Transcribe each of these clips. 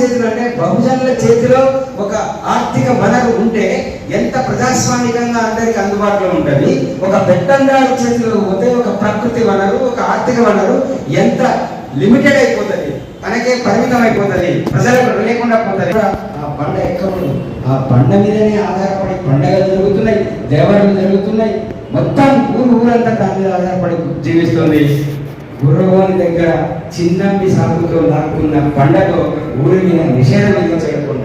చేతిలో అంటే బహుజనుల చేతిలో ఒక ఆర్థిక వనరు ఉంటే ఎంత ప్రజాస్వామికంగా అందరికి అందుబాటులో ఉంటుంది? ఒక పెట్టందారు చేతిలో పోతే ఒక ప్రకృతి వనరు ఒక ఆర్థిక వనరు ఎంత లిమిటెడ్ అయిపోతుంది? తనకే పరిమితం అయిపోతుంది ప్రజలకు లేకుండా పోతుంది. ఆ బండ ఎక్కడ ఆ బండ మీదనే ఆధారపడి పండగలు జరుగుతున్నాయి దేవాలయాలు జరుగుతున్నాయి. మొత్తం ఊరు ఊరంతా దాని మీద ఆధారపడి జీవిస్తుంది. గుర్రవాని దగ్గర చిన్నమ్మి సాగుతో లాక్కున్న పండగ ఊరి మీద నిషేధం విధించడం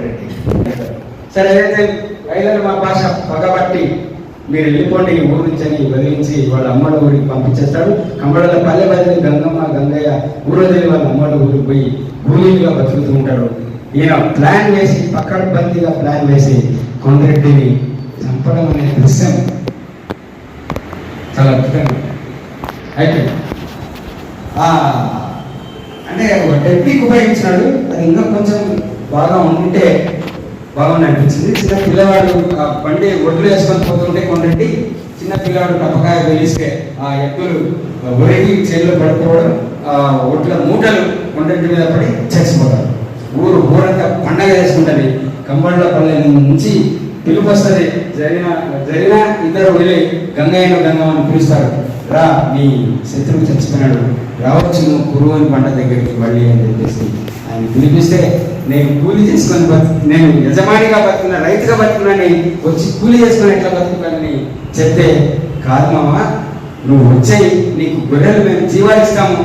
సరే అయితే రైతులు మా భాష పగబట్టి మీరు వెళ్ళిపోండి ఈ ఊరు నుంచి అని వదిలించి వాళ్ళ అమ్మల ఊరికి పంపించేస్తాడు కమ్మడల పల్లె బదిలి గంగమ్మ గంగయ్య ఊరు వాళ్ళ అమ్మల ఊరికి పోయి భూమిగా బతుకుతూ ఉంటాడు ఈయన ప్లాన్ వేసి పక్కన బందీగా ప్లాన్ వేసి కొండరెడ్డిని చంపడం అనే దృశ్యం చాలా అద్భుతంగా అయితే ఆ, అంటే ఒక టెక్నిక్ ఉపయోగించినాడు. అది ఇంకా కొంచెం బాగా ఉంటే బాగుంది అనిపించింది చిన్న పిల్లవాడు ఆ బండి ఒడ్లు వేసుకొని పోతుంటే కొండండి చిన్న పిల్లవాడు టపకాయ వేలిస్తే ఆ ఎత్తులు ఒరిగి చేతిలో పడిపోవడం ఆ ఒడ్ల మూటలు కొండంటి మీద పడి చచ్చిపోతారు. ఊరు ఊరంతా పండగ చేసుకుంటుంది. కంబళ్ళ పల్లె నుంచి పిలుపు వస్తుంది. జరిగిన జరిగిన ఇద్దరు వెళ్ళి గంగయ్యను గంగమ్మని పిలుస్తారు. రా నీ శత్రువు చచ్చిపోయినాడు. రావచ్చు నువ్వు కురువని పంట దగ్గరికి మళ్ళీ అని చెప్పేసి ఆయన పిలిపిస్తే నేను కూలి చేసుకొని బతు నేను యజమానిగా బతుకున్నా రైతుగా బతుకున్నాని వచ్చి కూలి చేసుకొని ఎట్లా బతుకుతానని చెప్తే కాదు మామ నువ్వు వచ్చాయి నీకు గొర్రెలు మేము జీవాలు ఇస్తాము.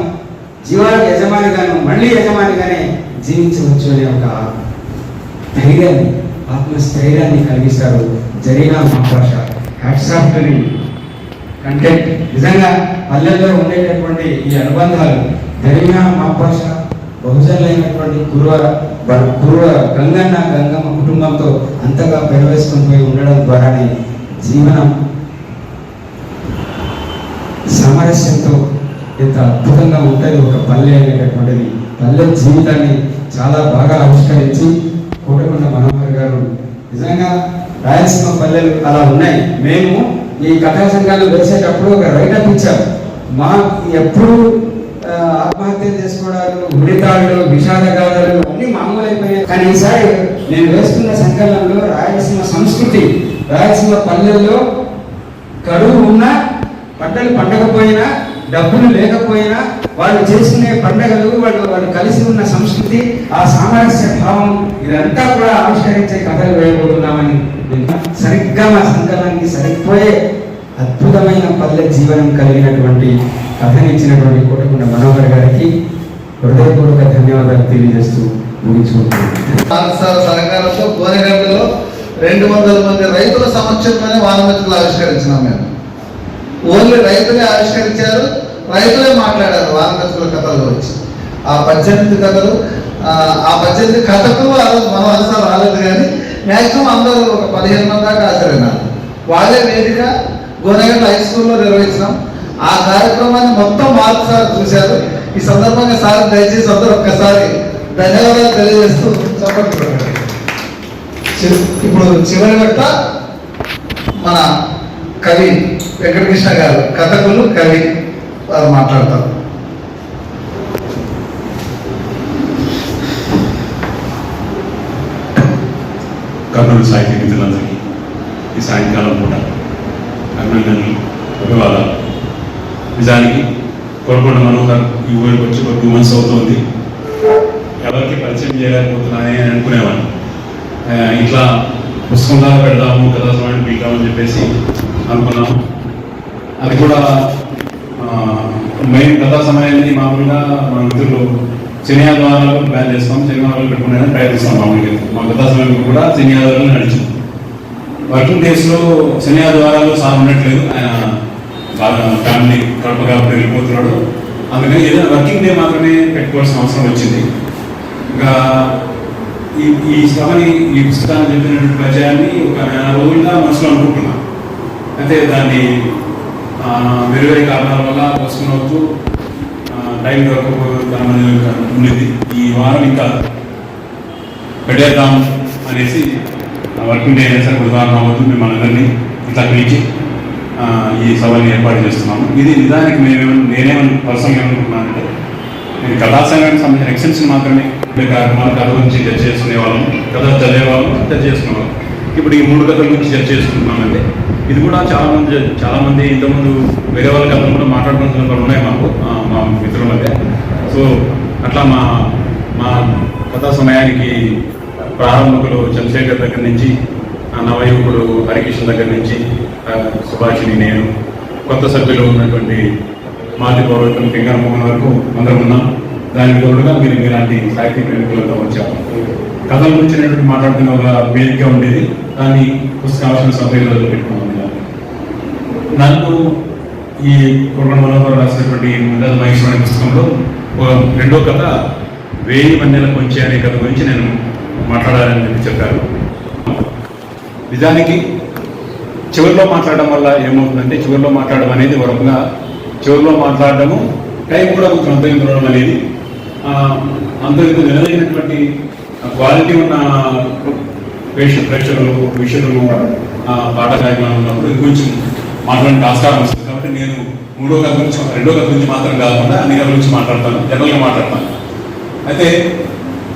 జీవాలకు యజమానిగాను మళ్ళీ యజమానిగానే జీవించవచ్చు అనే ఒక ధైర్యాన్ని ఆత్మస్థైర్యాన్ని కలిగిస్తారు జరిగిన మహాభాష హ్యాట్సాఫ్ కంటెంట్. నిజంగా పల్లెల్లో ఉండేటటువంటి ఈ అనుబంధాలు జరిగిన మహాభాష బహుజనులైనటువంటి కురువ కురువ గంగన్న గంగమ్మ కుటుంబంతో అంతగా పెరవేసుకొని పోయి ఉండడం ద్వారానే జీవనం సామరస్యంతో ఎంత అద్భుతంగా ఉంటుంది ఒక పల్లె అనేటటువంటిది. పల్లె జీవితాన్ని చాలా బాగా ఆవిష్కరించి కోటకొండ మనోహర్ గారు నిజంగా రాయలసీమ పల్లెలు అలా ఉన్నాయి. మేము ఈ కథా సంఘాలు వేసేటప్పుడు ఒక రైటప్ ఇచ్చాం మా ఎప్పుడు ఆత్మహత్య చేసుకోవడాలు ఉడితాళ్ళు విషాదగాథలు అన్ని మామూలు అయిపోయాయి కానీ ఈసారి నేను వేస్తున్న సంకలనంలో రాయలసీమ సంస్కృతి రాయలసీమ పల్లెల్లో కరువు ఉన్నా పంటలు పండకపోయినా డబ్బులు లేకపోయినా వాళ్ళు చేసుకునే పండగలు వాళ్ళు వాళ్ళు కలిసి ఉన్న సంస్కృతి ఆ సామరస్య భావం ఇదంతా కూడా ఆవిష్కరించే కథలు వేయబోతున్నామని సరిగ్గా మా సంకలనానికి సరిపోయే అద్భుతమైన పల్లె జీవనం కలిగినటువంటి కథనిచ్చినటువంటి కోటకొండ మనోహర్ గారికి హృదయపూర్వక ధన్యవాదాలు తెలియజేస్తూ ముగించుకుంటున్నాను. పాఠశాల సహకారంతో కోనగంటలో రెండు వందల మంది రైతుల సమక్షంలోనే వానమెతుకులు ఆవిష్కరించినాం మేము. ఓన్లీ రైతులే ఆవిష్కరించారు రైతులే మాట్లాడారు వానమెతుకుల కథలు వచ్చి. ఆ పద్దెనిమిది కథలు ఆ, పద్దెనిమిది కథకు మనం రోజు రాలేదు కానీ మ్యాక్సిమం అందరూ ఒక పదిహేను మంది దాకా హాజరైనారు. వాళ్ళే వేదిక గోనగడ్డ హై స్కూల్లో నిర్వహించినాం. ఆ కార్యక్రమాన్ని మొత్తం మార్పు సార్ చూశారు. ఈ సందర్భంగా సార్ దయచేసి అందరూ ఒక్కసారి ధన్యవాదాలు తెలియజేస్తూ చెప్పండి. ఇప్పుడు చివరి గట్ట మన కవి వెంకటకృష్ణ గారు కథకులు కవి వారు మాట్లాడతారు. కర్నూలు సాహిత్య మిత్రులందరికీ ఈ సాయంకాలం పూట అభినందనలు అభివాదాలు నిజానికి కొరకొండ మనోహర్ ఈ ఊరికి వచ్చి ఒక టూ మంత్స్ అవుతుంది. ఎవరికి పరిచయం చేయలేకపోతున్నానే అని అనుకునేవాడిని. ఆ, ఇట్లా పుస్తకంలాగా పెడదాము కదా సమయాన్ని పీకామని చెప్పేసి అనుకున్నాము. అది కూడా మెయిన్ కథా సమయాన్ని మామూలుగా మా మిత్రులు శని ద్వారా ప్లాన్ చేస్తాం శని పెట్టుకునే ప్రయత్నిస్తాం మామూలుగా. మా కథా సమయం కూడా శని ద్వారా నడిచింది. వర్కింగ్ డేస్లో లో శని సార్ ఉండట్లేదు. ఆయన ఫ్యామిలీ కడప వెళ్ళిపోతున్నాడు. అందుకని ఏదైనా వర్కింగ్ డే మాత్రమే పెట్టుకోవాల్సిన అవసరం వచ్చింది. ఇంకా ఈ ఈ సభని ఈ పుస్తకాన్ని చెప్పినటువంటి పరిచయాన్ని ఒక నెల రోజులుగా మనసులో అనుకుంటున్నాను అయితే దాన్ని ఆ, వేరు వేరే కారణాల వల్ల పోస్ట్పోన్ అవుతూ టైం అనేది ఉండేది ఈ వారం ఇంకా పెట్టేద్దాం అనేసి వర్కింగ్ డే అయినా సరే బుధవారం అవ్వద్దు మిమ్మల్ని అందరినీ. ఈ సభని ఏర్పాటు చేస్తున్నాము. ఇది నిజానికి మేము నేనేమని పర్సనల్గా ఏమనుకుంటున్నానంటే నేను కథా సంఘానికి సంబంధించిన ఎక్సెన్షన్ మాత్రమే కార్యక్రమాలు కథ గురించి చర్చ చేసుకునే వాళ్ళము కథ చదివే వాళ్ళం చర్చ చేసుకునేవాళ్ళం ఇప్పుడు ఈ మూడు కథల గురించి చర్చ చేసుకుంటున్నామంటే ఇది కూడా చాలామంది చాలామంది ఇంతకుముందు వేరే వాళ్ళ కథలు కూడా మాట్లాడుకున్న కూడా ఉన్నాయి మాకు మా మిత్రుల మధ్య. సో అట్లా మా మా కథా సమయానికి ప్రారంభకులు చంద్రశేఖర్ దగ్గర నుంచి నవయువకుడు హరికృష్ణ దగ్గర నుంచి ఆ, సుభాషిణి నేను. కొత్త సభ్యులు ఉన్నటువంటి మాజీ పౌరత్వం కింగర్ మోహన్ వరకు అందరం ఉన్నాం. దానికి తోడుగా మీరు మీలాంటి సాహిత్య ప్రేమికులతో వచ్చాము కథల గురించి నేను మాట్లాడుతున్న ఒక వేదిక ఉండేది. దాన్ని పుస్తకాల్సిన సభ్యులలో పెట్టుకున్నాం నాకు ఈ కుర్ర మనోహర్ రాసినటువంటి ముందల మహేశ్వర అనే పుస్తకంలో ఒక రెండో కథ వేయి మందిల కొంచె అనే కథ గురించి నేను మాట్లాడాలని చెప్పి చెప్పారు. నిజానికి చివరిలో మాట్లాడడం వల్ల ఏమవుతుందంటే చివరిలో మాట్లాడడం అనేది వరకుగా చివరిలో మాట్లాడడము టైం కూడా కొంచెం అంతగా అనేది ఆ, అంత క్వాలిటీ ఉన్న ప్రేక్ష ప్రేక్షకులు విషయంలో ఆ, పాట కార్యక్రమం ఉన్నప్పుడు కొంచెం మాట్లాడడానికి ఆస్కారం వస్తుంది కాబట్టి నేను మూడో కథ గురించి రెండో కథ గురించి మాత్రం కాకుండా అన్ని కథ గురించి మాట్లాడతాను జనరల్గా మాట్లాడతాను. అయితే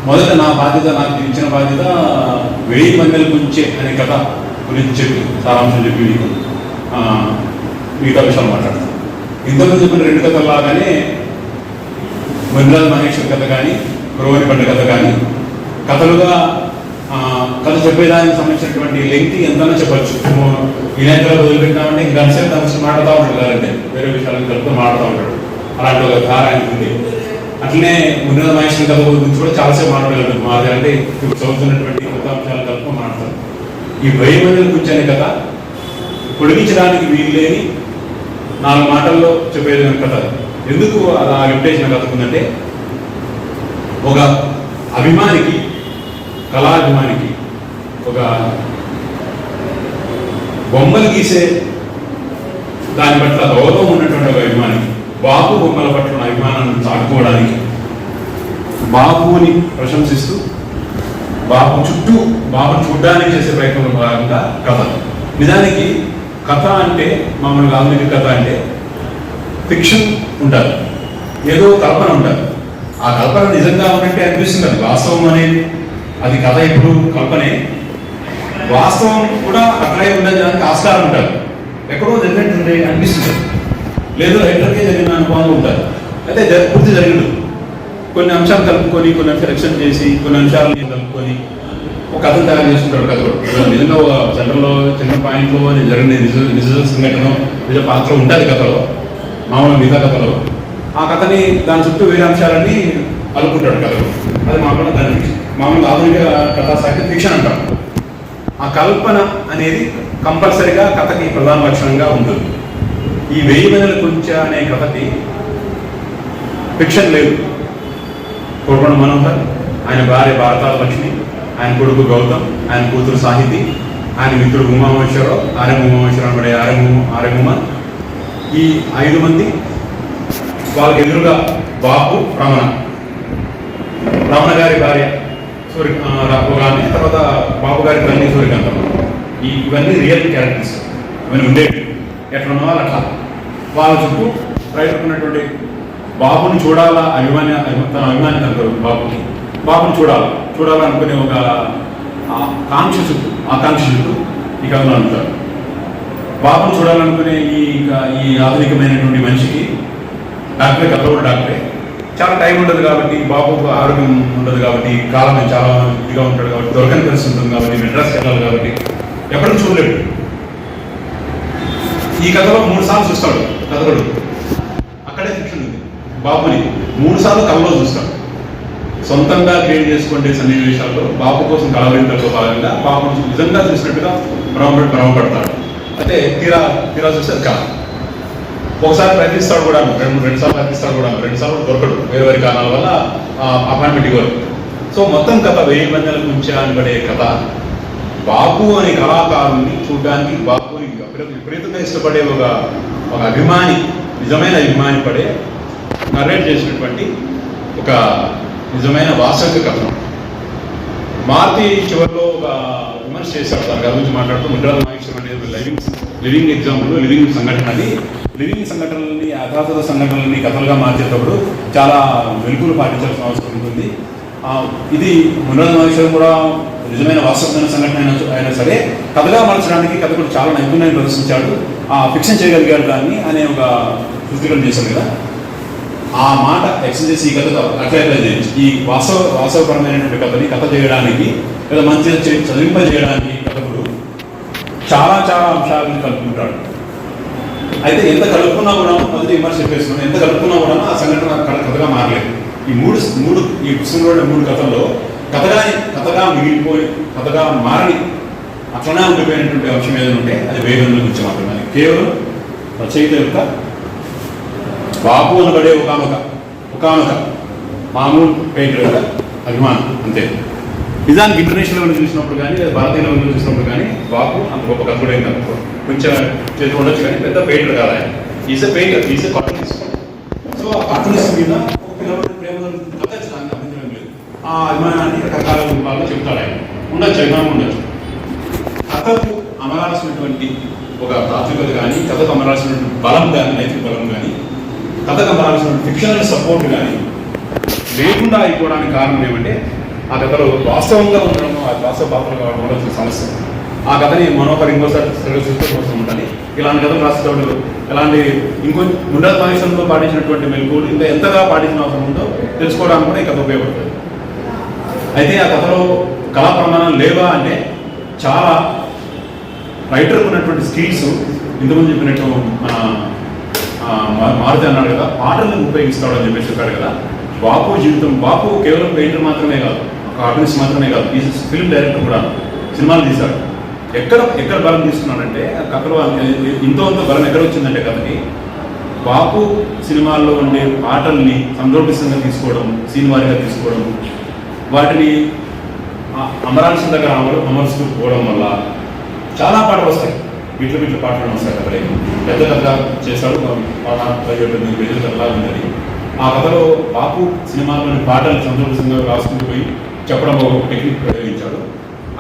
మొదట నా బాధ్యత నాకు ఇచ్చిన బాధ్యత వెయ్యి మందిల గురించే అనే కథ. గురించి చెప్పి సారాంశం చెప్పి మీకు మిగతా విషయాలు మాట్లాడతాను. ఇంతకుముందు చెప్పిన రెండు కథల్లాగానే లాగానే మందిరాల మహేశ్వర్ కథ కానీ గురవని పండు కథ కానీ కథలుగా కథ చెప్పేదానికి సంబంధించినటువంటి లెంగ్త్ ఎంతైనా చెప్పచ్చు. ఈ నేతలు వదిలిపెట్టినామంటే ఇంకా గంటసేపు దాని మాట్లాడుతూ ఉంటాడు కదంటే వేరే విషయాలను కలుపుతూ మాట్లాడుతూ ఉంటాడు. అలాంటి ఒక ధార ఉంది. అట్లనే ఉన్నత మహేశ్వరి కథ గురించి కూడా చాలాసేపు మాట్లాడగలరు మాది అంటే ఇప్పుడు చదువుతున్నటువంటి కొత్త అంశాలు కలుపుతూ మాట్లాడతారు ఈ వెయ్యి మందిని కూర్చొని కదా పొడిగించడానికి వీలు లేని నాలుగు మాటల్లో చెప్పేది కథ. ఎందుకు అలా లిమిటేషన్ కథకుందంటే ఒక అభిమానికి కళాభిమానికి ఒక బొమ్మలు గీసే దాని పట్ల గౌరవం ఉన్నటువంటి ఒక అభిమానికి బాబు బొమ్మల పట్ల అభిమానాన్ని చాటుకోవడానికి బాబుని ప్రశంసిస్తూ బాబు చుట్టూ బాబును చూడ్డానికి చేసే ప్రయత్నంలో భాగంగా కథ. నిజానికి కథ అంటే మామూలుగా ఆధునిక కథ అంటే ఫిక్షన్ ఉంటారు ఏదో కల్పన ఉంటారు ఆ కల్పన నిజంగా ఉన్నట్టే అనిపిస్తుంది అది వాస్తవం అనేది. అది కథ ఎప్పుడు కల్పనే. వాస్తవం కూడా అట్లే ఉండడానికి ఆస్కారం ఉంటారు ఎక్కడో జరిగినట్టు అనిపిస్తుంది. లేదు రైటర్కే జరిగిన అనుభవాలు ఉంటారు అయితే పూర్తి జరిగిండు. కొన్ని అంశాలు కలుపుకొని కొన్ని అంశాలు చేసి కొన్ని అంశాలని కలుపుకొని ఒక కథ తయారు చేసుకుంటాడు కథ నిజంగా ఒక జనరల్లో చిన్న పాయింట్లో జరిగిన నిజ నిజ సంఘటన నిజ పాత్ర ఉంటుంది కథలో. మామూలు మిగతా కథలో. ఆ కథని దాని చుట్టూ వేరే అంశాలని అలుకుంటాడు కథలో. అది మామూలు దాని మామూలుగా ఆధునిక కథా సాహిత్య ఫిక్షన్ అంటాం. ఆ కల్పన అనేది కంపల్సరిగా కథకి ప్రధాన లక్షణంగా ఉంటుంది. ఈ వెయ్యి మందిల కొంచెం అనే కథకి ఫిక్షన్ లేదు. కోరుకొండ మనోహర్ ఆయన భార్య భారతాల లక్ష్మి ఆయన కొడుకు గౌతమ్ ఆయన కూతురు సాహితి ఆయన మిత్రుడు ఉమామేశ్వరరావు ఆర్ఎం ఉమామేశ్వరరావు పడే ఆర్ఎం ఆర్ఎం ఈ ఐదు మంది వాళ్ళకి ఎదురుగా బాపు రమణ. రమణ గారి భార్య సూర్య ఆ, ఒక ఆమె. తర్వాత బాబు గారి తల్లి సూర్యకాంతమ్మ. ఈ ఇవన్నీ రియల్ క్యారెక్టర్స్ ఇవన్నీ ఉండేవి. ఎట్లా ఉన్నవాళ్ళు అట్లా. వాళ్ళ చుట్టూ రైటర్ బాబుని చూడాలా? అభిమాని అభి- తన అభిమాని అంటారు బాబుని బాబుని చూడాలి? చూడాలనుకునే ఒక కాంక్ష చుట్టూ ఆకాంక్ష చుట్టూ ఈ కథలో అంటారు. బాబుని చూడాలనుకునే ఈ ఈ ఆధునికమైనటువంటి మనిషికి డాక్టరే కథ కూడా డాక్టరే. చాలా టైం ఉండదు కాబట్టి బాబుకు ఆరోగ్యం ఉండదు కాబట్టి కాలం చాలా ఇదిగా ఉంటాడు కాబట్టి దొరకని పరిస్థితి ఉంటుంది కాబట్టి మెడ్రాస్ వెళ్ళాలి కాబట్టి ఎప్పటికీ చూడలేడు. ఈ కథలో మూడు సార్లు చూస్తాడు కథకుడు బాబుని మూడు సార్లు కళ్ళలో చూస్తాడు సొంతంగా క్రియేట్ చేసుకునే సన్నివేశాల్లో బాబు కోసం కలవరింతలో భాగంగా బాబు నిజంగా చూసినట్టుగా భ్రమ భ్రమపడతాడు అయితే తీరా తీరా చూస్తే కాదు. ఒకసారి ప్రయత్నిస్తాడు కూడా రెండు రెండు సార్లు ప్రయత్నిస్తాడు కూడా రెండు సార్లు దొరకడు. వేరే వేరే కారణాల వల్ల అపాయింట్మెంట్ ఇవ్వరు. సో మొత్తం కథ వెయ్యి మందిల గురించి అనబడే కథ. బాపు అనే కళాకారుని చూడడానికి బాపుని విపరీతంగా ఇష్టపడే ఒక ఒక అభిమాని నిజమైన అభిమాని పడే నరేట్ చేసినటువంటి ఒక నిజమైన వాస్తవిక కథనం. మారుతి చివరిలో ఒక విమర్శ చేశాడు దాని గురించి మాట్లాడుతూ ముద్రాల నాగేశ్వరం అనేది లివింగ్ లివింగ్ ఎగ్జాంపుల్ లివింగ్ సంఘటన అని. లివింగ్ సంఘటనలని యథాతథ సంఘటనలని కథలుగా మార్చేటప్పుడు చాలా వెలుగులు పాటించాల్సిన అవసరం ఉంటుంది. ఇది మునరద మహేశ్వరం కూడా నిజమైన వాస్తవమైన సంఘటన అయినా అయినా సరే కథగా మార్చడానికి కథకుడు చాలా నైపుణ్యాన్ని ప్రదర్శించాడు. ఆ ఫిక్షన్ చేయగలిగాడు దాన్ని అనే ఒక సూచికలు చేశాడు కదా. ఆ మాట ఎక్సర్సైజ్ ఈ కథ అట్లా చేయొచ్చు ఈ వాస్తవ వాస్తవపరమైనటువంటి కథని కథ చేయడానికి లేదా మంచిగా చదివింపజేయడానికి కథకుడు చాలా చాలా అంశాలను కలుపుకుంటాడు. అయితే ఎంత కలుపుకున్నా కూడా మొదటి విమర్శ చెప్పేస్తున్నాను ఎంత కలుపుకున్నా కూడా ఆ సంఘటన కథ కథగా మారలేదు. ఈ మూడు మూడు ఈ పుస్తకంలో మూడు కథల్లో కథగా కథగా మిగిలిపోయి కథగా మారని అట్లనే ఉండిపోయినటువంటి అంశం ఏదైనా ఉంటే అది వేగంలో గురించి మాత్రమే. కేవలం రచయిత యొక్క బాబు అనబడే ఒకనొక ఒకనొక మామూలు పెయింటర్ యొక్క అభిమానం అంతే. నిజానికి ఇంటర్నేషనల్ లెవెల్ చూసినప్పుడు కానీ లేదా భారతీయ లెవెల్ చూసినప్పుడు కానీ బాబు అంత గొప్ప కథకుడు ఏం కాదు. కొంచెం చేతి ఉండొచ్చు కానీ పెద్ద పెయింటర్ కాదు ఆయన. Is a painter is a cartoonist so ఆ కార్టూనిస్ట్ మీద ప్రేమ కథ దానికి అభిప్రాయం లేదు. ఆ అభిమానాన్ని రకరకాల రూపాల్లో చెప్తాడు ఆయన. ఉండొచ్చు అభిమానం ఉండొచ్చు. కథకు అమరాల్సినటువంటి ఒక తాత్వికత కానీ కథకు అమరాల్సినటువంటి బలం కానీ నైతిక బలం. కథకు అమరాల్సినటువంటి ఫిక్షనల్ సపోర్ట్ కానీ లేకుండా అయిపోవడానికి కారణం ఏమంటే ఆ కథలో వాస్తవంగా ఉండడం ఆ వాస్తవ పాత్రలు కావడం కూడా ఒక సమస్య. ఆ కథని మనోహర్ ఇంకోసారి సరిగ్గా కోసం ఉంటుంది ఇలాంటి కథలు రాసేటప్పుడు ఎలాంటి ఇంకో ముండల మహేశ్వరంలో పాటించినటువంటి మెలుగులు ఇంకా ఎంతగా పాటించిన అవసరం ఉందో తెలుసుకోవడానికి కూడా ఈ కథ ఉపయోగపడుతుంది. అయితే ఆ కథలో కళా ప్రమాణం లేవా అంటే చాలా రైటర్ ఉన్నటువంటి స్కిల్స్ ఇంతకుముందు చెప్పినట్టు మన మారుతి అన్నాడు కదా పాటలను ఉపయోగిస్తాడు అని చెప్పేసి చెప్పాడు కదా. బాపు జీవితం బాపు కేవలం పెయింటర్ మాత్రమే కాదు ఒక ఆర్టిస్ట్ మాత్రమే కాదు ఈ ఫిల్మ్ డైరెక్టర్ కూడా సినిమాలు తీశాడు. ఎక్కడ ఎక్కడ బలం తీసుకున్నాడంటే ఆ కథలో ఇంతో ఇంత బలం ఎక్కడ వచ్చిందంటే కథకి బాపు సినిమాల్లో ఉండే పాటల్ని సందర్భితంగా తీసుకోవడం సీన్ వారిగా తీసుకోవడం వాటిని అమరాంశం దగ్గర అమరు అమరుస్తూ పోవడం వల్ల చాలా పాటలు వస్తాయి. వీటిలో వీటిలో పాటలు వస్తాడు కథలే పెద్ద కథ చేశాడు పాట ప్రజలు పేజీల కథలా ఉన్నది ఆ కథలో బాపు సినిమాలోని పాటలు సంతోషంగా రాసుకుంటూ పోయి చెప్పడం ఒక టెక్నిక్ ప్రయోగించాడు.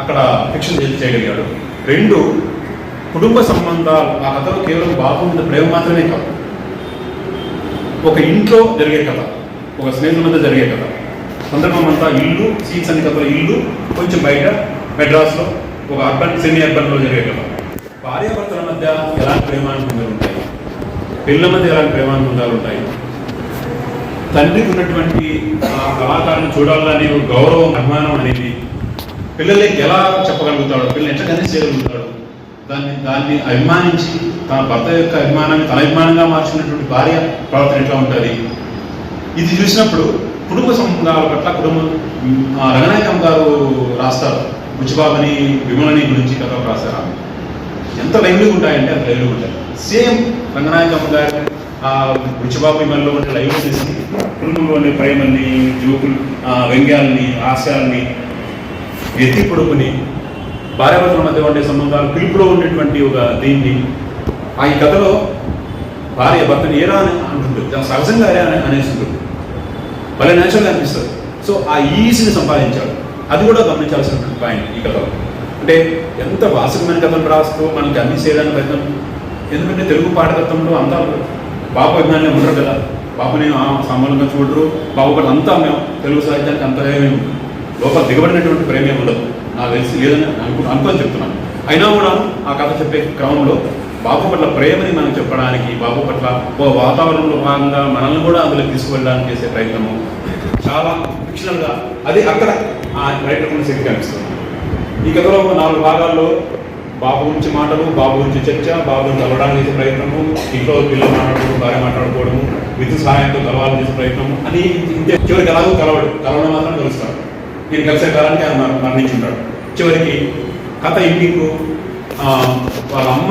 అక్కడ ఫిక్షన్ చేయగలిగాడు. రెండు కుటుంబ సంబంధాలు. ఆ కథలో కేవలం బాపు మీద ప్రేమ మాత్రమే కాదు. ఒక ఇంట్లో జరిగే కథ ఒక స్నేహితుల మధ్య జరిగే కథ. సందర్భం అంతా ఇల్లు సీన్స్ అనే కథలో ఇల్లు కొంచెం బయట మెడ్రాస్లో ఒక అర్బన్ సెమీ అర్బన్లో జరిగే కథ. భార్యాభర్తల మధ్య ఎలాంటి ప్రేమానుబంధాలు ఉంటాయి? పిల్లల మధ్య ఎలాంటి ప్రేమానుబంధాలు ఉంటాయి? తండ్రికి ఉన్నటువంటి ఆ కళాకారుని చూడాలనే ఒక గౌరవం అభిమానం అనేది పిల్లలకి ఎలా చెప్పగలుగుతాడు? పిల్లలు ఎట్లా కనెక్ట్ చేయగలుగుతాడు? దాన్ని దాన్ని అభిమానించి తన భర్త యొక్క అభిమానాన్ని తన అభిమానంగా మార్చుకున్నటువంటి భార్య ప్రవర్తన ఎట్లా ఉంటుంది? ఇది చూసినప్పుడు కుటుంబ సంబంధాల పట్ల కుటుంబం ఆ రంగనాయకం గారు రాస్తారు. బుచ్చిబాబుని విమలని గురించి కథ రాశారు? ఆమె. ఎంత లైవ్లీగా ఉంటాయంటే అంత లైవ్లీగా ఉంటాయి. సేమ్ రంగనాయకమ్మ గారి ఆ బుచ్చిబాబు విమల్లో ఉండే లైవ్ చేసి కుటుంబంలోని ప్రేమల్ని జోకులు ఆ వ్యంగ్యాలని హాస్యాలని ఎత్తి పొడుకుని భార్యాభర్తల మధ్య ఉండే సంబంధాలు పిలుపులో ఉండేటువంటి ఒక దీన్ని ఆ ఈ కథలో భార్య భర్తని ఏరా అని అంటుంటుంది. సహజంగా అరే అని అనేస్తుంటుంది భలే నేచురల్గా అనిపిస్తుంది. సో ఆ ఈజీని సంపాదించాడు. అది కూడా గమనించాల్సిన పాయింట్ ఈ కథలో. అంటే ఎంత వాసకమైన కథలు రాస్తూ మనకి అన్ని చేయడానికి ప్రయత్నం ఎందుకంటే తెలుగు పాఠకత్వంలో అంతా బాబు అభిమానులే ఉండరు కదా. బాబుని ఆ సామాన్యంగా చూడరు. బాబు కూడా అంతా మేము తెలుగు సాహిత్యానికి అంతగా మేము లోపల దిగబడినటువంటి ప్రేమే ఉండదు. నాకు తెలిసి లేదని అనుకు అనుకొని చెప్తున్నాను. అయినా కూడా ఆ కథ చెప్పే క్రమంలో బాబు పట్ల ప్రేమని మనం చెప్పడానికి బాబు పట్ల ఓ వాతావరణంలో భాగంగా మనల్ని కూడా అందులో తీసుకువెళ్ళడానికి చేసే ప్రయత్నము చాలా ఫిక్షనల్గా అది అక్కడ ఆ రైటర్ కొన్ని శక్తి కనిపిస్తుంది. ఈ కథలో నాలుగు భాగాల్లో బాబు గురించి మాటలు బాబు గురించి చర్చ బాబుని కలవడానికి చేసే ప్రయత్నము ఇంట్లో పిల్లలు మాట్లాడుకోవడం భార్య మాట్లాడుకోవడము విద్యుత్ సహాయంతో కలవాలని చేసే ప్రయత్నము అని చివరికి ఎలాగో కలవడు. కలవడం మాత్రం కలుస్తాడు. నేను కలిసే కాలానికి ఆయన మరణించుంటాడు. చివరికి కథ ఇంటికు వాళ్ళ అమ్మ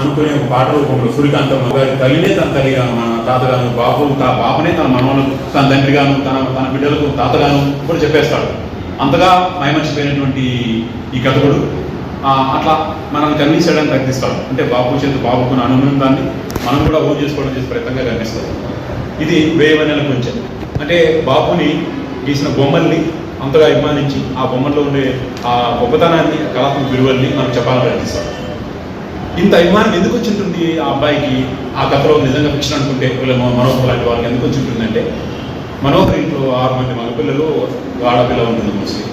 అనుకునే ఒక పాట రూపంలో సూర్యకాంతమ్మ గారి తల్లినే తన తల్లిగా మన తాతగాను బాబు తా బాబునే తన మనవలకు తన తండ్రిగాను తన తన బిడ్డలకు తాతగాను కూడా చెప్పేస్తాడు. అంతగా మైమర్చిపోయినటువంటి ఈ కథకుడు. అట్లా మనల్ని కన్విన్స్ చేయడానికి ప్రయత్నిస్తాడు. అంటే బాబు చేత బాబుకున్న అనుబంధాన్ని మనం కూడా ఓన్ చేసుకోవడం చేసే ప్రయత్నంగా కనిపిస్తుంది. ఇది వేయవనెల కొంచెం. అంటే బాబుని గీసిన బొమ్మల్ని అంతగా అభిమానించి ఆ బొమ్మల్లో ఉండే ఆ గొప్పతనాన్ని కళాత్మక విలువల్ని మనం చెప్పాలని ప్రయత్నిస్తాం ఇంత అభిమానం ఎందుకు వచ్చింటుంది ఆ అబ్బాయికి? ఆ కథలో నిజంగా ఫిక్షన్ అనుకుంటే వీళ్ళ మనోహర్ లాంటి వాళ్ళకి ఎందుకు వచ్చింటుందంటే మనోహర్ ఇంట్లో ఆరు మంది మగపిల్లలు ఆడపిల్ల ఉంటుంది మోస్ట్లీ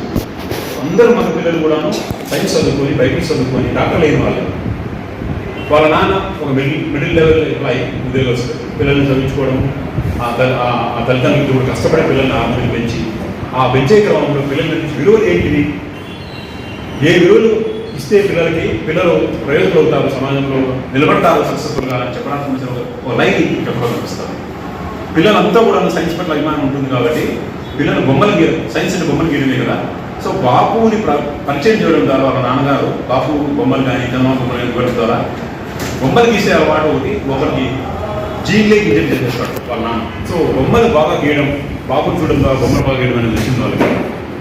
అందరూ మగపిల్లలు కూడాను సైన్స్ చదువుకొని బైబిల్ చదువుకొని డాక్టర్ లేని వాళ్ళు. వాళ్ళ నాన్న ఒక మిడిల్ మిడిల్ లెవెల్ ఎంప్లాయీ ఉద్యోగస్తుడు పిల్లల్ని చదివించుకోవడం ఆ తల్లి ఆ తల్లిదండ్రులు కూడా కష్టపడే పిల్లల్ని ఆర్మీని పెంచి ఆ పెంచే క్రమంలో పిల్లల నుంచి విలువలు ఏంటివి? ఏ విలువలు ఇస్తే పిల్లలకి పిల్లలు ప్రయోజకులు అవుతారు? సమాజంలో నిలబడతారు? సక్సెస్ఫుల్గా చెప్పడానికి ఒక- లైన్ చెప్పడం కనిపిస్తుంది పిల్లలంతా కూడా సైన్స్ పట్ల అభిమానం ఉంటుంది కాబట్టి పిల్లలు బొమ్మలు గీయరు సైన్స్ అంటే బొమ్మలు గీయడమే కదా. సో బాపుని పరిచయం చేయడం ద్వారా వాళ్ళ నాన్నగారు బాపు బొమ్మలు కానీ చందమా బొమ్మలు కానీ ఇవ్వడం ద్వారా బొమ్మలు గీసే అలవాటు ఒకటి ఒకరికి జీన్లే గీయడం చేసేస్తాడు వాళ్ళ నాన్న. సో బొమ్మలు బాగా గీయడం బాపుని చూడడం ద్వారా బొమ్మలు బాగా గీయడం అనేది వచ్చింది వాళ్ళకి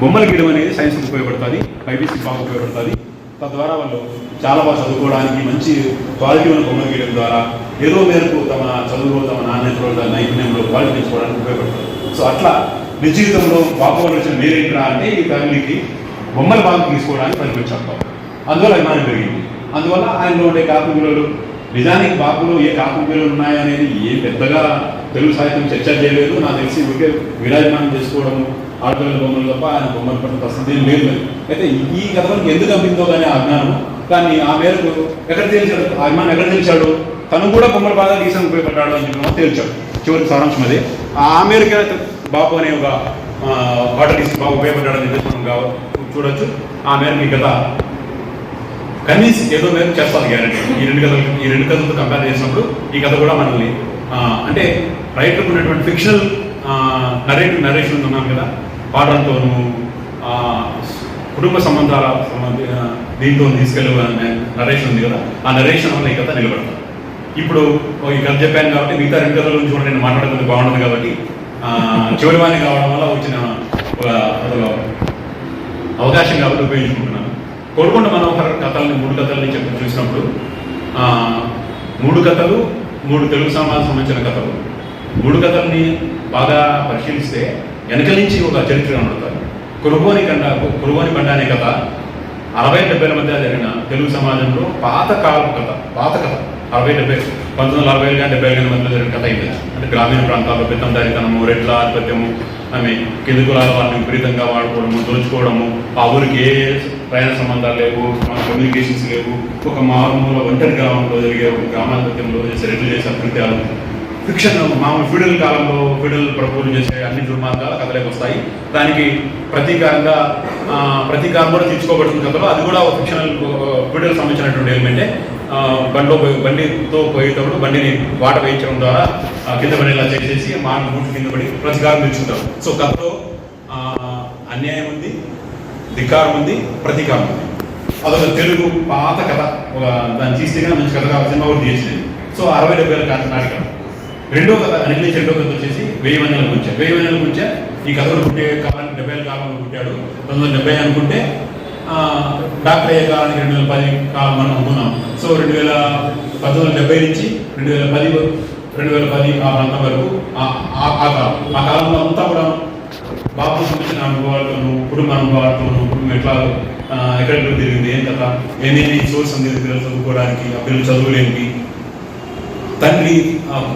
బొమ్మలు గీయడం అనేది సైన్స్కి ఉపయోగపడుతుంది బైబీసీ బాగా ఉపయోగపడుతుంది. తద్వారా వాళ్ళు చాలా బాగా చదువుకోవడానికి మంచి క్వాలిటీ ఉన్న బొమ్మలు గీయడం ద్వారా ఏదో మేరకు తమ చదువులో తమ నాణ్యతలో నైపుణ్యంలో క్వాలిటీ పెంచుకోవడానికి ఉపయోగపడుతుంది. సో అట్లా నిజ జీవితంలో బాబోవాళ్ళు వచ్చిన మీరేంట్రా అంటే ఈ ఫ్యామిలీకి బొమ్మలు బాగా తీసుకోవడానికి పనిపించాం అందువల్ల అభిమానం పెరిగింది. అందువల్ల ఆయనలో ఉండే కాపు విలువలు నిజానికి బాపులో ఏ కాపు విలువలు ఉన్నాయనేది ఏ పెద్దగా తెలుగు సాహిత్యం చర్చ చేయలేదు. నాకు తెలిసి ఊరికే విరాజమానం చేసుకోవడము ఆడపిల్లల బొమ్మలు తప్ప ఆయన బొమ్మల పట్ల ప్రసిద్ధి లేదు. అయితే ఈ కథలకు ఎందుకు అమ్మిందో కానీ ఆ అజ్ఞానం. కానీ ఆ మేరకు ఎక్కడ తేల్చాడు? ఆ అభిమానం ఎక్కడ తెలిసాడు తను కూడా బొమ్మలు బాగా గీసం ఉపయోగపడ్డాడు అని చెప్పి తేల్చాడు. చివరికి సారాంశం అది ఆ మేరకు బాబు అనే ఒక వాటర్ తీసి పట్టడో అని చెప్పి మనం చూడొచ్చు. ఆ మేరకు ఈ కథ కనీసం ఏదో మేరకు చేస్తారు గ్యారంటీ ఈ రెండు కథలు ఈ రెండు కథలతో కంపేర్ చేసినప్పుడు ఈ కథ కూడా మనల్ని అంటే రైటర్ ఉన్నటువంటి ఫిక్షనల్ నరేటివ్ నరేషన్ ఉన్నాం కదా. పాటలతోనూ కుటుంబ సంబంధాల సంబంధి దీంతో తీసుకెళ్ళే నరేషన్ ఉంది కదా ఆ నరేషన్ వల్ల ఈ కథ నిలబడతాం. ఇప్పుడు ఈ కథ చెప్పాను కాబట్టి మిగతా రెండు కథల గురించి కూడా నేను మాట్లాడుతుంది బాగుండదు కాబట్టి చివరివాణి చివరి వాణి కావడం వల్ల వచ్చిన ఒక అవకాశం కాబట్టి ఉపయోగించుకుంటున్నాను. కోరుకొండ మనోహర్ కథల్ని మూడు కథల్ని చెప్పి చూసినప్పుడు మూడు కథలు మూడు తెలుగు సమాజం సంబంధించిన కథలు. మూడు కథల్ని బాగా పరిశీలిస్తే వెనక నుంచి ఒక చరిత్ర కనబడతారు కురుబోని కండ కురుబోని బండ అనే కథ. అరవై డెబ్బైల మధ్య జరిగిన తెలుగు సమాజంలో పాత కాలపు కథ పాత కథ. అరవై డెబ్బై పంతొమ్మిది వందల అరవై కానీ డెబ్బై కానీ మధ్యలో జరిగిన కథ ఇది. అంటే గ్రామీణ ప్రాంతాల్లో పెత్తందారితనము రెడ్ల ఆధిపత్యము ఆమె కింది కులాల వాళ్ళని విపరీతంగా వాడుకోవడము దోచుకోవడము. ఆ ఊరికి ఏ ప్రయాణ సంబంధాలు లేవు కమ్యూనికేషన్స్ లేవు. ఒక మారుమూల ఒంటరి గ్రామంలో జరిగే ఒక గ్రామాధిపత్యంలో చేసే రెడ్లు చేసే అకృత్యాలు ఫిక్షన్ మామూలు ఫ్యూడల్ కాలంలో ఫ్యూడల్ ప్రభువులు చేసే అన్ని దుర్మార్గాలు కథలోకి వస్తాయి. దానికి ప్రతీకారంగా ప్రతీకారం కూడా తీర్చుకోబడుతుంది కథలో. అది కూడా ఒక ఫిక్షనల్ ఫ్యూడల్ సంబంధించినటువంటి ఎలిమెంటే బండిలో పోయి బండితో పోయేటప్పుడు బండిని వాట వేయించడం ద్వారా కింద పడేలా చేసేసి మాన గుట్టు కింద పడి ప్రతీకారం తీర్చుకుంటారు. సో కథలో అన్యాయం ఉంది ధికారం ఉంది ప్రతీకారం ఉంది. అదొక తెలుగు పాత కథ. ఒక దాన్ని తీస్తే మంచి కథ కావాలి సినిమా కూడా తీసింది సో అరవై డెబ్బై ఏళ్ళ కాదు నాటిక. రెండో కథ అనిల్ రెండో కథ వచ్చేసి వెయ్యి వందల గుంచె వెయ్యి వందల గుంచె ఈ కథలు పుట్టే కాలానికి డెబ్బై ఏళ్ళ కాలంలో పుట్టాడు. పంతొమ్మిది వందల డెబ్బై అనుకుంటే డాక్టర్ అయ్యే కాలానికి రెండు వేల పది కాలం మనం అనుకున్నాం. సో రెండు వేల పంతొమ్మిది వందల డెబ్బై నుంచి రెండు వేల పది రెండు వేల పది ఆ ప్రాంతం వరకు ఆ- కాలం. ఆ కాలంలో అంతా కూడా బాబు సంబంధించిన అనుభవాలతోనూ కుటుంబ అనుభవాలతోనూ కుటుంబం ఎట్లా ఎక్కడెక్కడ తిరిగింది ఏం కథ ఏమేమి సోర్స్ ఉంది పిల్లలు చదువుకోవడానికి ఆ పిల్లలు చదువులేంటి తండ్రి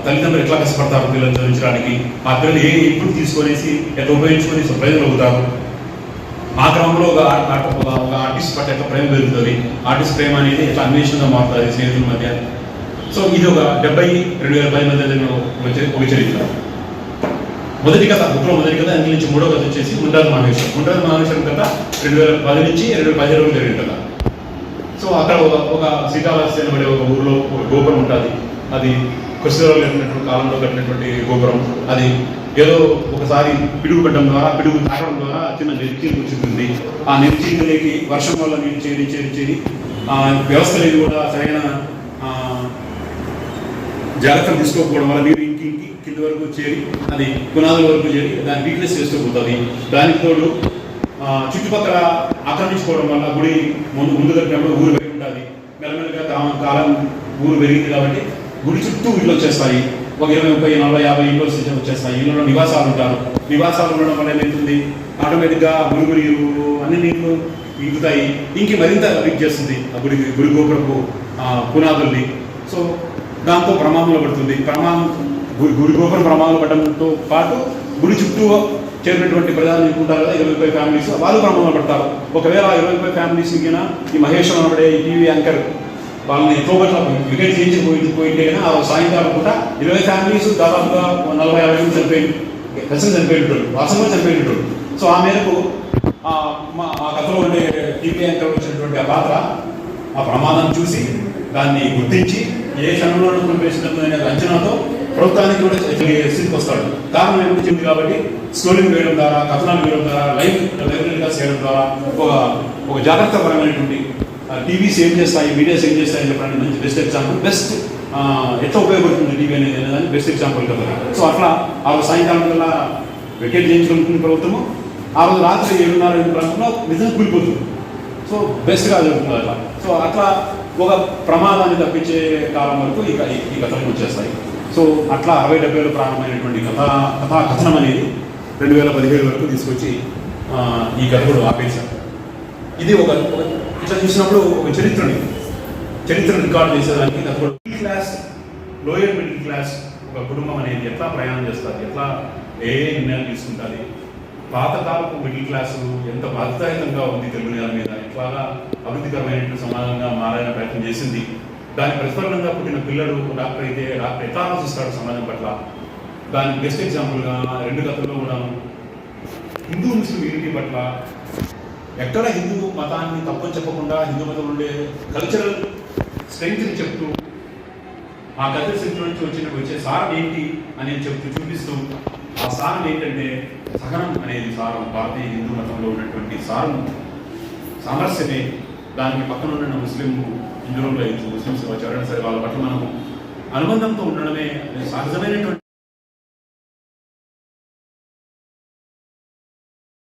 తల్లిదండ్రులు ఎట్లా కష్టపడతారు పిల్లలు చదివించడానికి? ఆ పిల్లలు ఏ ఇప్పుడు తీసుకొనేసి ఎట్లా ఉపయోగించుకొని ప్రజలు అవుతారు ఆ గ్రామంలో ఒక ఒక ఆర్టిస్ట్ పట్ల ఎట్లా ప్రేమ పెరుగుతుంది? ఆర్టిస్ట్ ప్రేమ అనేది ఎట్లా అన్వేషణగా మారుతుంది స్నేహితుల మధ్య? సో ఇది ఒక డెబ్బై రెండు వేల పది మధ్య ఒక చరిత్ర. మొదటి కథ బుక్లో మొదటి కథ అందులో నుంచి మూడో కథ వచ్చేసి ముండాల మహేశ్వరం. ముండాల మహేశ్వరం కథ రెండు వేల పది నుంచి రెండు వేల పదిహేడు జరిగిన కథ. సో అక్కడ ఒక ఒక శ్రీకాళహస్తి అనబడే ఒక ఊరిలో ఒక గోపురం ఉంటుంది. అది కృష్ణరావు లేనటువంటి కాలంలో కట్టినటువంటి గోపురం. అది ఏదో ఒకసారి పిడుగు పెట్టడం ద్వారా పిడుగు తాకడం ద్వారా చిన్న నెరిచీలు కూర్చుంటుంది ఆ నెరిచీలకి వర్షం వల్ల నీళ్ళు చేరి చేరి చేరి ఆ వ్యవస్థ అనేది కూడా సరైన ఆ, జాగ్రత్తలు తీసుకోకపోవడం వల్ల నీరు ఇంకి ఇంకి కింద వరకు చేరి అది పునాదుల వరకు చేరి దాన్ని వీక్నెస్ చేస్తూ పోతుంది దానికి తోడు చుట్టుపక్కల ఆక్రమించుకోవడం వల్ల గుడి ముందు ముందు కట్టినప్పుడు ఊరు పెరిగి ఉంటుంది మెల్లమెల్లగా కాలం ఊరు పెరిగింది కాబట్టి గుడి చుట్టూ ఇళ్ళు వచ్చేస్తాయి. ఒక ఇరవై ముప్పై నలభై యాభై ఇళ్ళు వచ్చేస్తాయి. ఇళ్ళలో నివాసాలు ఉంటారు. నివాసాలు ఉండడం వల్ల ఏమవుతుంది ఆటోమేటిక్గా మురుగు నీరు అన్ని నీళ్ళు ఇంకుతాయి ఇంకి మరింత లీక్ చేస్తుంది ఆ గుడి గుడి గోపురపు పునాదుల్ని. సో దాంతో ప్రమాదంలో పడుతుంది. ప్రమాదం గురి గురి గోపురం ప్రమాదంలో పడడంతో పాటు గుడి చుట్టూ చేరినటువంటి ప్రజలు ఉంటారు కదా ఇరవై ముప్పై ఫ్యామిలీస్. వాళ్ళు ప్రమాదంలో పడతారు. ఒకవేళ ఆ ఇరవై ముప్పై ఫ్యామిలీస్ ఇంకైనా? ఈ మహేశ్వరం అనబడే ఈ టీవీ యాంకర్ వాళ్ళని తోబట్ల వికెట్ చేయించి పోయి పోయింటే కానీ ఆ సాయంకాలం పూట ఇరవై ఫ్యామిలీస్ దాదాపుగా నలభై యాభై మంది చనిపోయి కలిసి చనిపోయినట్టు వాసంగా చనిపోయినట్టు సో ఆ మేరకు ఆ మా ఆ కథలో ఉండే టీవీ యాంకర్ వచ్చినటువంటి ఆ పాత్ర ఆ ప్రమాదం చూసి దాన్ని గుర్తించి ఏ క్షణంలో కురిపేసినట్టు అనే అంచనాతో ప్రభుత్వానికి కూడా స్థితికి వస్తాడు. కారణం ఏమిటి కాబట్టి స్టోరీలు వేయడం ద్వారా కథనాలు వేయడం ద్వారా లైవ్ లైబ్రరీగా చేయడం ద్వారా ఒక ఒక జాగ్రత్త పరమైనటువంటి టీవీస్ ఏం చేస్తాయి మీడియాస్ ఏం చేస్తాయి చెప్పడానికి మంచి బెస్ట్ ఎగ్జాంపుల్ బెస్ట్ ఎట్లా ఉపయోగపడుతుంది టీవీ అనేది అనేది బెస్ట్ ఎగ్జాంపుల్ కదా సో అట్లా ఆ రోజు సాయంకాలం కల్లా వికెట్ చేయించుకుంటుంది ప్రభుత్వము ఆ రోజు రాత్రి ఏడున్నర ఎనిమిది ప్రాంతంలో నిజంగా కూలిపోతుంది. సో బెస్ట్గా జరుగుతుంది అట్లా. సో అట్లా ఒక ప్రమాదాన్ని తప్పించే కాలం వరకు ఇక ఈ- ఈ కథలు వచ్చేస్తాయి. సో అట్లా అరవై డెబ్బైలో ప్రారంభమైనటువంటి కథ కథా కథనం అనేది రెండు వేల పదిహేడు వరకు తీసుకొచ్చి ఈ కథ కూడా ఆపేశారు. ఇది ఒక- ఇట్లా చూసినప్పుడు ఒక చరిత్రని చరిత్రను రికార్డ్ చేసేదానికి కథ middle class lower middle class ఒక కుటుంబం అనేది ఎట్లా ప్రయాణం చేస్తారు? ఎట్లా ఏ ఏ నిర్ణయాలు తీసుకుంటుంది పాతకాలపు మిడిల్ క్లాసు ఎంత బాధ్యతాయుతంగా ఉంది తెలుగు నేల మీద? ఎట్లాగా అభివృద్ధికరమైనటువంటి సమాజంగా మారాలని ప్రయత్నం చేసింది? దాని ప్రతిఫలంగా పుట్టిన పిల్లడు డాక్టర్ అయితే డాక్టర్ ఎట్లా ఆలోచిస్తాడు సమాజం పట్ల? దానికి బెస్ట్ ఎగ్జాంపుల్గా రెండు కథల్లో కూడా హిందూ ముస్లిం యూనిటీ పట్ల ఎక్కడ హిందూ మతాన్ని తప్పని చెప్పకుండా హిందూ మతం ఉండే కల్చరల్ స్ట్రెంగ్త్ని చెప్తూ ఆ కల్చర్ స్ట్రెంగ్త్ నుంచి వచ్చిన వచ్చే సారం ఏంటి అని చెప్తూ చూపిస్తూ ఆ సారం ఏంటంటే సహనం అనేది సారం. భారతీయ హిందూ మతంలో ఉన్నటువంటి సారం సామరస్యమే. దానికి పక్కన ఉన్న ముస్లిం హిందువులు ముస్లింస్ వచ్చారైనా సరే వాళ్ళ పట్ల మనము అనుబంధంతో ఉండడమే సహజమైనటువంటి